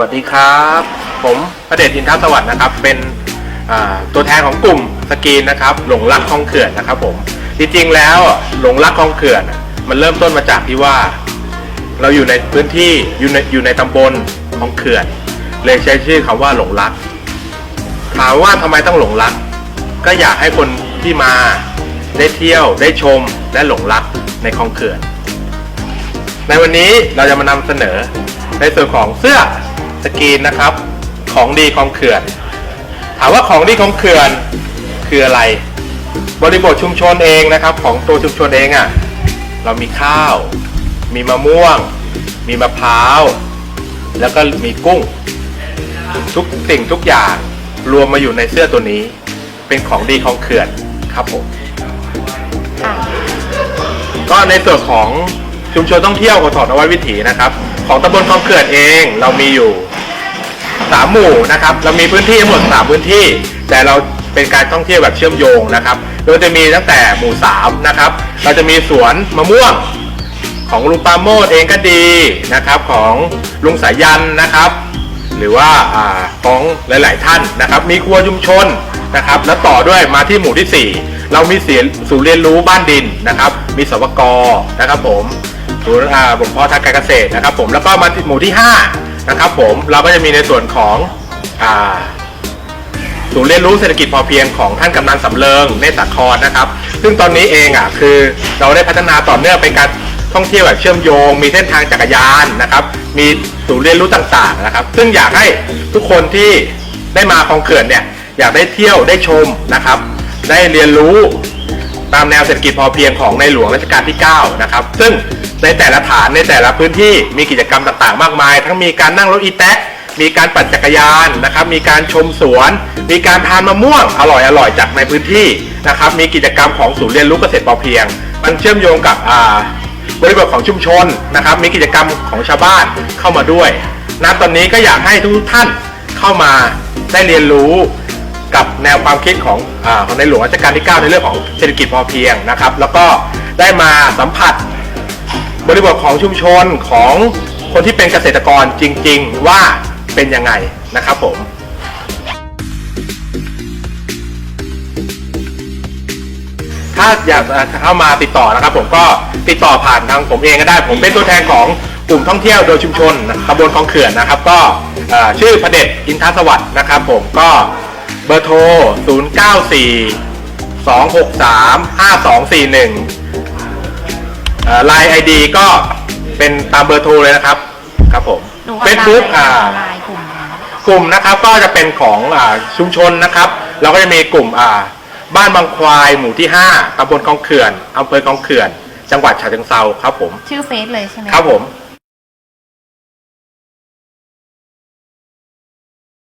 วัสดีครับ ผมพระเดชอินทรสวัสดิ์นะครับ เป็นตัวแทนของกลุ่มสกรีนนะครับ หลงรักคลองเขื่อนนะครับผมจริงๆแล้วหลงรักคลองเขื่อน มันเริ่มต้นมาจากที่ว่า เราอยู่ในพื้นที่อยู่ในอยู่ในตำบลคลองเขื่อน เลยใช้ชื่อคำว่าหลงรักถามว่าทำไมต้องหลงรัก ก็อยากให้คนที่มาได้เที่ยวได้ชมและหลงรักในคลองเขื่อน ในวันนี้เราจะมานำเสนอในส่วนของเสื้อ สกรีนนะครับ ของดีของเขื่อน ถามว่าของดีของเขื่อนคืออะไร บริบทชุมชนเองนะครับ ของตัวชุมชนเองอะ่ะเรามีข้าว มีมะม่วง มีมะพร้าว แล้วก็มีกุ้ง ทุกสิ่งทุกอย่างรวมมาอยู่ในเสื้อตัวนี้ เป็นของดีของเขื่อนครับผมก็ในส่วนของชุมชนท่องเที่ยวของถอดนวัดวิถีนะครับ ของตำบลคลองเขื่อนเองเรามีอยู่ สามหมู่นะครับเรามีพื้นที่ทั้งหมดสามพื้นที่ แต่เราเป็นการท่องเที่ยวแบบเชื่อมโยงนะครับโดยจะมีตั้งแต่หมู่สามนะครับเราจะมีสวนมะม่วงของลุงปาโมดเองก็ดีนะครับของลุงสายันนะครับ หรือว่าของหลาย ๆ ท่านนะครับ มีครัวชุมชนนะครับ แล้วต่อด้วยมาที่หมู่ที่ 4 เรามีเสียศูนย์เรียนรู้บ้านดินนะครับ มีสวกนะครับผมศูนย์บ่มเพาะทางการเกษตรนะครับ ผมแล้วก็มาหมู่ที่ 5 นะครับผมเราก็จะมีในส่วนของศูนย์เรียนรู้เศรษฐกิจพอเพียงของท่านกำนันสำเริงเนตรสาครนะครับ ซึ่งตอนนี้เองอะคือเราได้พัฒนาต่อเนื่องเป็นการท่องเที่ยวแบบเชื่อมโยง มีเส้นทางจักรยานนะครับ มีศูนย์เรียนรู้ต่างๆนะครับ ซึ่งอยากให้ทุกคนที่ได้มาคลองเขื่อนเนี่ยอยากได้เที่ยวได้ชมนะครับ ได้เรียนรู้ ตามแนวเศรษฐกิจพอเพียงของในหลวงรัชกาลที่ 9 นะครับ ซึ่งในแต่ละฐานในแต่ละพื้นที่มีกิจกรรมต่างๆ มากมาย ทั้งมีการนั่งรถอีแท็กมีการปั่นจักรยานนะครับ มีการชมสวน มีการทานมะม่วงอร่อยๆจากในพื้นที่นะครับ มีกิจกรรมของศูนย์เรียนรู้เกษตรพอเพียง มันเชื่อมโยงกับบริบทของชุมชนนะครับ มีกิจกรรมของชาวบ้านเข้ามาด้วยณตอนนี้ก็อยากให้ทุกท่านเข้ามาได้เรียนรู้ กับแนวความคิดของอของในหลวงรัชกาลที่ 9 ในเรื่องของเศรษฐกิจพอเพียงนะครับ แล้วก็ได้มาสัมผัสบริบทของชุมชนของคนที่เป็นเกษตรกรจริง ๆ ว่าเป็นยังไงนะครับผมถ้าอยากเข้ามาติดต่อนะครับ ผมก็ติดต่อผ่านทางผมเองก็ได้ ผมเป็นตัวแทนของกลุ่มท่องเที่ยวโดยชุมชนตำบลคลองเขื่อนนะครับ ก็ชื่อพระเดชอินทสวัสดิ์นะครับ ผมก็ เบอร์โทร 094 263 5241ไลน์ไอดีก็เป็นตามเบอร์โทรเลยนะครับ ครับผมหนูออนเฟไลซบุ๊กน์อ่า ออนไลน์กลุ่มกลุ่มนะครับก็จะเป็นของอาชุมชนนะครับ เราก็จะมีกลุ่มอ่าบ้านบางควายหมู่ที่5ตำบลคลองเขื่อนอำเภอคลองเขื่อน จังหวัดฉะเชิงเซาครับผม ชื่อเฟซเลยใช่ไหมครับผม